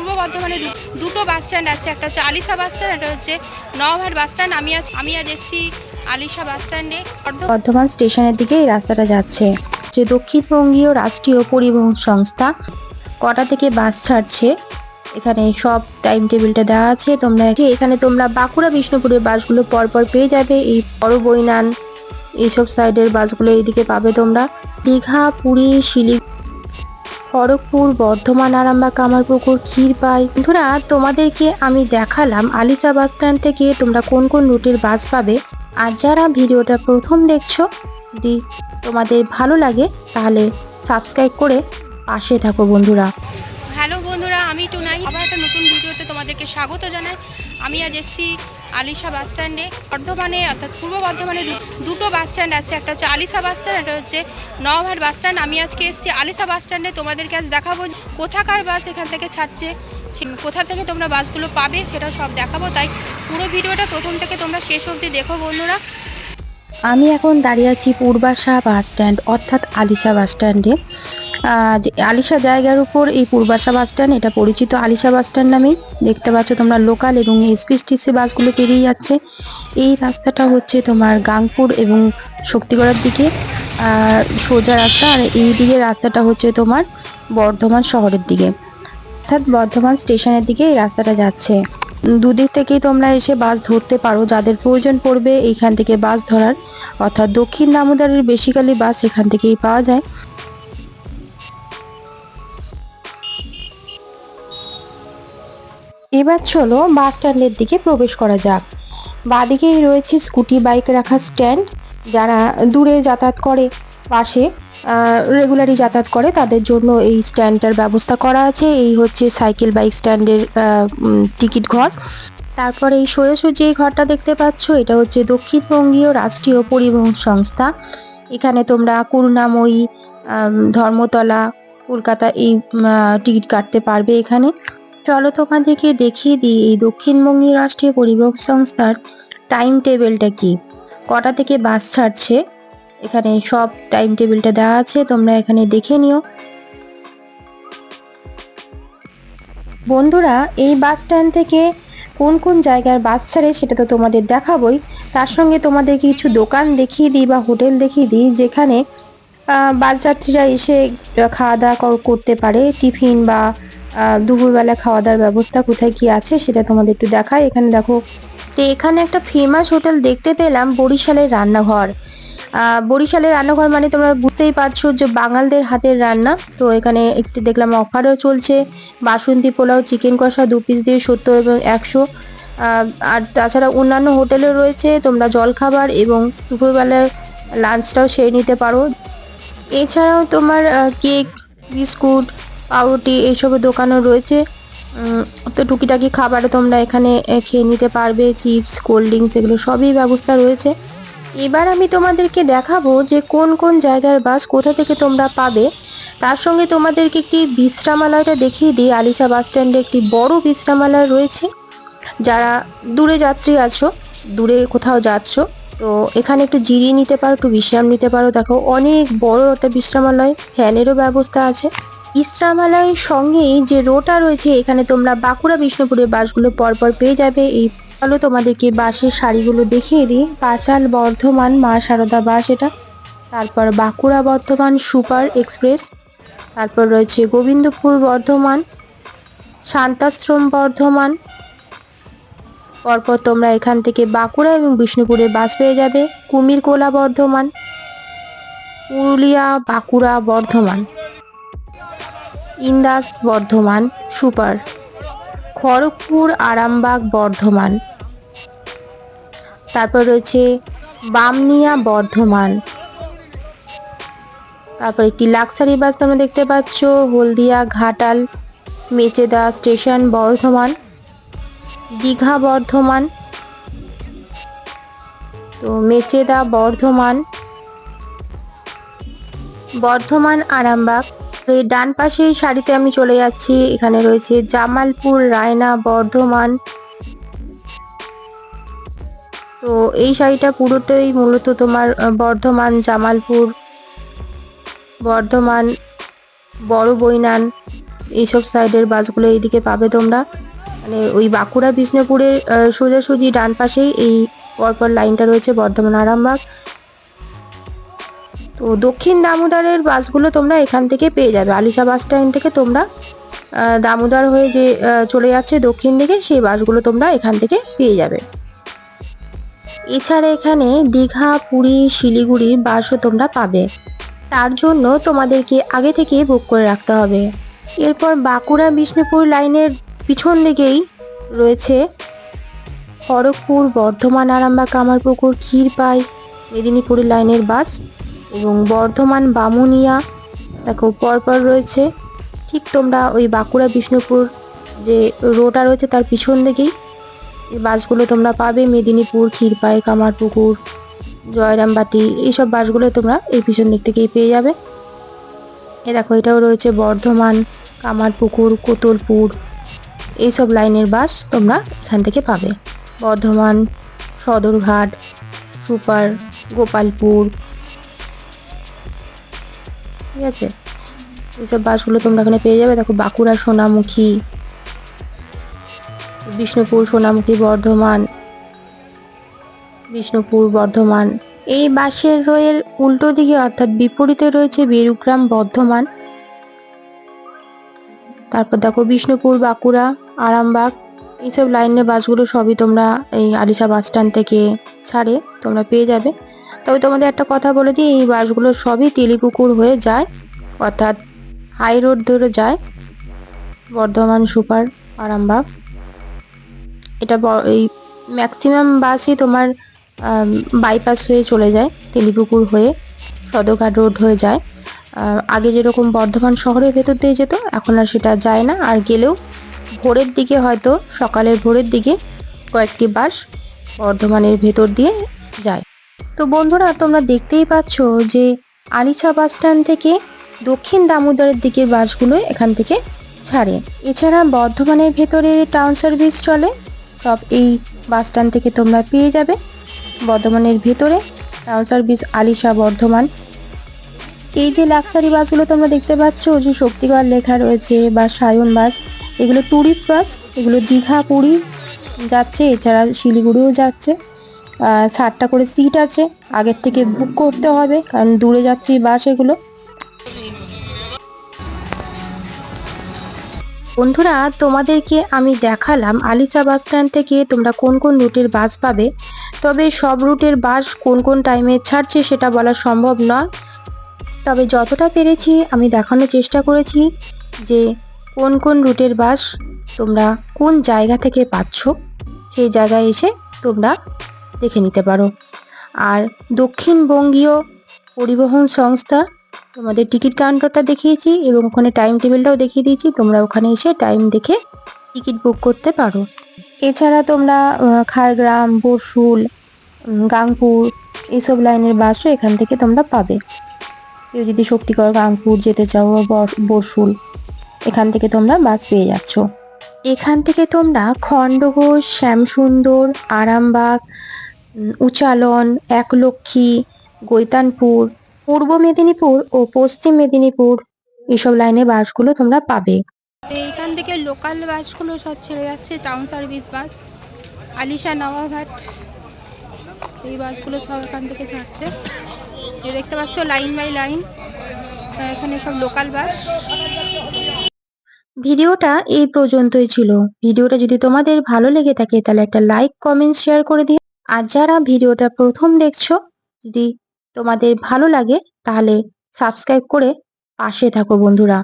পূর্ব বর্ধমানে দুটো bus stand আছে। একটা হচ্ছে আলিশা বাস স্ট্যান্ড, একটা হচ্ছে নওহাট বাস স্ট্যান্ড। আমি আজ আমি আজ এসেছি আলিশা বাস স্ট্যান্ডে। বর্ধ- বর্ধমান স্টেশনের দিকে এই রাস্তাটা যাচ্ছে। যে দক্ষিণবঙ্গীয় রাষ্ট্রীয় পরিবহন সংস্থা, কটা থেকে বাস ছাড়ছে, এখানে সব টাইম টেবিলটা দেওয়া আছে। তোমরা এখানে তোমরা বাঁকুড়া, বিষ্ণুপুরের বাসগুলো পরপর পেয়ে যাবে। এই বড় বইনান এইসব সাইডের বাসগুলো এইদিকে পাবে তোমরা। দীঘা, পুরী, শিলিগুড়ি খড়গপুর, বর্ধমান, আরামবাগ, কামারপুকুর ক্ষীরপাই বন্ধুরা, তোমাদেরকে আমি দেখালাম আলিচা বাস স্ট্যান্ড থেকে তোমরা কোন কোন রুটের বাস পাবে। আর যারা ভিডিওটা প্রথম দেখছ, যদি তোমাদের ভালো লাগে, তাহলে সাবস্ক্রাইব করে পাশে থাকো বন্ধুরা। হ্যালো বন্ধুরা, আমি টুনাই। আবার একটা নতুন ভিডিওতে তোমাদেরকে স্বাগত জানাই। আমি আজ এসেছি আলিশা বাস স্ট্যান্ডে। বর্ধমানে, অর্থাৎ পূর্ব বর্ধমানে দুটো বাস স্ট্যান্ড আছে। একটা হচ্ছে আলিশা বাস স্ট্যান্ড, একটা হচ্ছে নওহাট বাস স্ট্যান্ড। আমি আজকে এসেছি আলিশা বাস স্ট্যান্ডে। তোমাদেরকে আজ দেখাবো কোথাকার বাস এখান থেকে ছাড়ছে কোথা থেকে তোমরা বাসগুলো পাবে সেটা সব দেখাবো। তাই পুরো ভিডিওটা প্রথম থেকে তোমরা শেষ অবধি দেখো বন্ধুরা। আমি এখন দাঁড়িয়ে আছি পূর্বাশা বাস স্ট্যান্ড, অর্থাৎ আলিশা বাস স্ট্যান্ডে। আলিশা জায়গার উপর এই পূর্বাশা বাস স্ট্যান্ড, এটা পরিচিত আলিশা বাস স্ট্যান্ড নামেই। দেখতে পাচ্ছ তোমরা লোকাল এবং এসপিএসটিসি বাসগুলো পেরিয়ে যাচ্ছে। এই রাস্তাটা হচ্ছে তোমার গাংপুর এবং শক্তিগড়ার দিকে। সোজা রাস্তা, আর এই দিকে রাস্তাটা হচ্ছে তোমার বর্ধমান শহরের দিকে। অর্থাৎ বর্ধমান স্টেশনের দিকে এই রাস্তাটা যাচ্ছে। দুদিক থেকেই তোমরা এসে বাস ধরতে পারো, যাদের প্রয়োজন পড়বে এইখান থেকে বাস ধরার। অর্থাৎ দক্ষিণ দামোদরের বেসিক্যালি বাস এখান থেকেই পাওয়া যায়। এবার চলো বাস স্ট্যান্ডের দিকে প্রবেশ করা যাক। বাদিকেই রয়েছে স্কুটি বাইক রাখার স্ট্যান্ড, যারা দূরে যাতায়াত করে। পাশে রেগুলারই যাতায়াত করে, তাদের জন্য এই স্ট্যান্ডটার ব্যবস্থা করা আছে। এই হচ্ছে সাইকেল বাইক স্ট্যান্ডের টিকিট ঘর। তারপরে এই সোজাসুজি এই ঘরটা দেখতে পাচ্ছ, এটা হচ্ছে দক্ষিণবঙ্গীয় রাষ্ট্রীয় পরিবহন সংস্থা। এখানে তোমরা করুণাময়ী ধর্মতলা, কলকাতা এই টিকিট কাটতে পারবে এখানে। চলো তোমাদেরকে দেখিয়ে দিই এই দক্ষিণবঙ্গীয় রাষ্ট্রীয় পরিবহন সংস্থার টাইম টেবিলটা কি। কটা থেকে বাস ছাড়ছে? এখানে সব টাইম টেবিলটা দেওয়া আছে, তোমরা এখানে দেখে নিও। বন্ধুরা, এই বাস স্ট্যান্ড থেকে কোন কোন জায়গার বাস ছাড়ে সেটা তো তোমাদের দেখাবই। তার সঙ্গে তোমাদের কিছু দোকান দেখিয়ে দিই বা হোটেল দেখিয়ে দিই, যেখানে বাস যাত্রীরা এসে খাওয়া দাওয়া করতে পারে, টিফিন বা দুপুরবেলা খাওয়া দাওয়ার ব্যবস্থা কোথায় কি আছে সেটা তোমাদের একটু দেখাই। এখানে দেখো, তো এখানে একটা ফেমাস হোটেল দেখতে পেলাম, বরিশালের রান্নাঘর। বরিশালের রান্নাঘর মানে তোমরা বুঝতেই পারছ যে বাঙালদের হাতের রান্না। তো এখানে একটু দেখলাম অফারও চলছে, বাসন্তী পোলাও চিকেন কষা, দু পিস দিয়ে সত্তর এবং একশো। আর তাছাড়া অন্যান্য হোটেলও রয়েছে, তোমরা জলখাবার এবং দুপুরবেলার লাঞ্চটাও সেরে নিতে পারো। এছাড়াও তোমার কেক বিস্কুট পাউরুটি এইসবের দোকানও রয়েছে। তো টুকিটাকি খাবার তোমরা এখানে খেয়ে নিতে পারবে। চিপস, কোল্ড ড্রিঙ্কস এগুলো সবই ব্যবস্থা রয়েছে। এবার আমি তোমাদেরকে দেখাবো যে কোন কোন জায়গার বাস কোথা থেকে তোমরা পাবে। তার সঙ্গে তোমাদেরকে একটি বিশ্রামালয়টা দেখিয়ে দিই। আলিশা বাস স্ট্যান্ডে একটি বড় বিশ্রামালয় রয়েছে। যারা দূরে যাত্রী আছো, দূরে কোথাও যাচ্ছ, তো এখানে একটু জিরিয়ে নিতে পারো, একটু বিশ্রাম নিতে পারো। দেখো অনেক বড় একটা বিশ্রামালয়, ফ্যানেরও ব্যবস্থা আছে। বিশ্রামালয়ের সঙ্গেই যে রোটা রয়েছে, এখানে তোমরা বাঁকুড়া, বিষ্ণুপুরের বাসগুলো পরপর পেয়ে যাবে। এই চলো তোমাদেরকে বাসের শাড়িগুলো দেখিয়ে দিই। পাঁচাল বর্ধমান, মা সারদা বাস এটা। তারপর বাঁকুড়া বর্ধমান সুপার এক্সপ্রেস। তারপর রয়েছে গোবিন্দপুর বর্ধমান, শান্তাশ্রম বর্ধমান। পরপর তোমরা এখান থেকে বাঁকুড়া এবং বিষ্ণুপুরের বাস পেয়ে যাবে। কুমিরকোলা বর্ধমান, পুরুলিয়া, বাঁকুড়া বর্ধমান। ইন্দাস বর্ধমান, সুপার। খড়গপুর, আরামবাগ, বর্ধমান। তারপর রয়েছে বামনিয়া, বর্ধমান। তারপর একটি লাক্সারি বাস তোমরা দেখতে পাচ্ছ, হলদিয়া, ঘাটাল, মেচেদা স্টেশন, বর্ধমান, দীঘা, বর্ধমান। তো মেচেদা, বর্ধমান বর্ধমান, আরামবাগ। এই ডান পাশে শাড়িতে আমি চলে যাচ্ছি। এখানে রয়েছে জামালপুর, রায়না, বর্ধমান। তো এই শাড়িটা পুরোটাই মূলত তোমার বর্ধমান, জামালপুর, বর্ধমান, বড় বইনান এইসব সাইডের বাসগুলো এইদিকে পাবে তোমরা। মানে ওই বাঁকুড়া, বিষ্ণুপুরের সোজাসুজি ডান পাশেই এই পরপর লাইনটা রয়েছে বর্ধমান আরামবাগ তো দক্ষিণ দামোদরের বাসগুলো তোমরা এখান থেকে পেয়ে যাবে। আলিশা বাস স্ট্যান্ড থেকে তোমরা দামোদর হয়ে যে চলে যাচ্ছে দক্ষিণ দিকে, সেই বাসগুলো তোমরা এখান থেকে পেয়ে যাবে। এছাড়া এখানে দীঘা, পুরী শিলিগুড়ির বাসও তোমরা পাবে। তার জন্য তোমাদেরকে আগে থেকে বুক করে রাখতে হবে। এরপর বাঁকুড়া, বিষ্ণুপুর লাইনের পিছন দিকেই রয়েছে খড়গপুর, বর্ধমান, আরামবাগ, কামারপুকুর, ক্ষীরপাই মেদিনীপুরের লাইনের বাস। এবং বর্ধমান বামুনিয়া, দেখো পরপর রয়েছে। ঠিক তোমরা ওই বাঁকুড়া, বিষ্ণুপুর যে রোডটা রয়েছে তার পিছন দিকেই এই বাসগুলো তোমরা পাবে। মেদিনীপুর, ক্ষীরপাই, কামারপুকুর, জয়রামবাটি, এইসব বাসগুলো তোমরা এই পিছন দিক থেকেই পেয়ে যাবে। এ দেখো, এটাও রয়েছে বর্ধমান, কামারপুকুর, কোতলপুর, এইসব লাইনের বাস তোমরা এখান থেকে পাবে। বর্ধমান, সদরঘাট, সুপার, গোপালপুর ঠিক আছে? এইসব বাসগুলো তোমরা এখানে পেয়ে যাবে। দেখো বাঁকুড়া, সোনামুখী, বিষ্ণুপুর, সোনামুখী, বর্ধমান, বিষ্ণুপুর, বর্ধমান। এই বাসের রয়ের উল্টো দিকে অর্থাৎ বিপরীতে রয়েছে বেরুগ্রাম, বর্ধমান। তারপর দেখো বিষ্ণুপুর, বাঁকুড়া, আরামবাগ। এইসব লাইনের বাসগুলো সবই তোমরা এই আরিসা বাস স্ট্যান্ড থেকে ছাড়ে তোমরা পেয়ে যাবে। তবে তোমাদের একটা কথা বলে দিই, এই বাসগুলো সবই তেলিপুকুর হয়ে যায়, অর্থাৎ হাই রোড ধরে যায়, বর্ধমান, সুপার, আরামবাগ। এটা এই ম্যাক্সিমাম বাসই তোমার বাইপাস হয়ে চলে যায়, তেলিপুকুর হয়ে, সদরঘাট রোড হয়ে যায়। আগে যেরকম বর্ধমান শহরের ভেতর দিয়ে যেত, এখন আর সেটা যায় না। আর গেলেও ভোরের দিকে হয়তো, সকালের ভোরের দিকে কয়েকটি বাস বর্ধমানের ভেতর দিয়ে যায়। তো বন্ধুরা, তোমরা দেখতেই পাচ্ছ যে আলিছা বাস স্ট্যান্ড থেকে দক্ষিণ দামোদরের দিকের বাসগুলো এখান থেকে ছাড়ে। এছাড়া বর্ধমানের ভেতরে টাউন সার্ভিস চলে, সব এই বাস স্ট্যান্ড থেকে তোমরা পেয়ে যাবে। বর্ধমানের ভেতরে টাউন সার্ভিস আলিশা, বর্ধমান। এই যে লাক্সারি বাসগুলো তোমরা দেখতে পাচ্ছ যে শক্তিগড় লেখা রয়েছে বা সায়ন বাস, এগুলো ট্যুরিস্ট বাস, এগুলো দীঘা, পুরী যাচ্ছে, এছাড়া শিলিগুড়িও যাচ্ছে। ষাটটা করে সিট আছে। আগের থেকে বুক করতে হবে, কারণ দূরে যাচ্ছি বাস এগুলো। বন্ধুরা, তোমাদেরকে আমি দেখালাম আলিশা বাস স্ট্যান্ড থেকে তোমরা কোন কোন রুটের বাস পাবে। তবে সব রুটের বাস কোন কোন টাইমে ছাড়ছে সেটা বলা সম্ভব নয়। তবে যতটা পেরেছি, আমি দেখানোর চেষ্টা করেছি যে কোন কোন রুটের বাস তোমরা কোন জায়গা থেকে পাচ্ছ। সেই জায়গায় এসে তোমরা দেখে নিতে পারো। আর দক্ষিণবঙ্গীয় পরিবহন সংস্থা তোমাদের টিকিট কাউন্টারটা দেখিয়েছি এবং ওখানে টাইম টেবিলটাও দেখিয়ে দিয়েছি। তোমরা ওখানে এসে টাইম দেখে টিকিট বুক করতে পারো। এছাড়া তোমরা খাড়গ্রাম উম, গাংপুর এইসব লাইনের বাসও এখান থেকে তোমরা পাবে। কেউ যদি শক্তিগড় গাংপুর যেতে চাও বা বরশুল এখান থেকে তোমরা বাস পেয়ে যাচ্ছ। এখান থেকে তোমরা খণ্ডঘোষ শ্যামসুন্দর আরামবাগ উচালন একলক্ষী গৈতানপুর পূর্ব মেদিনীপুর ও পশ্চিম মেদিনীপুর। এসব লাইনে বাসগুলো তোমরা পাবে। এইখান থেকে লোকাল বাসগুলো সব ছেড়ে যাচ্ছে town service bus Alisha Nowaghat এই বাসগুলো সব এখান থেকে ছাড়ছে। দেখতে পাচ্ছ লাইন বাই লাইন এখানে সব লোকাল বাস ভিডিওটা এই পর্যন্তই ছিল। ভিডিওটা যদি তোমাদের ভালো লেগে থাকে তাহলে একটা লাইক কমেন্ট শেয়ার করে দিও। আর যারা ভিডিওটা প্রথম দেখছ, যদি তোমাদের ভালো লাগে, তাহলে সাবস্ক্রাইব করে পাশে থাকো বন্ধুরা।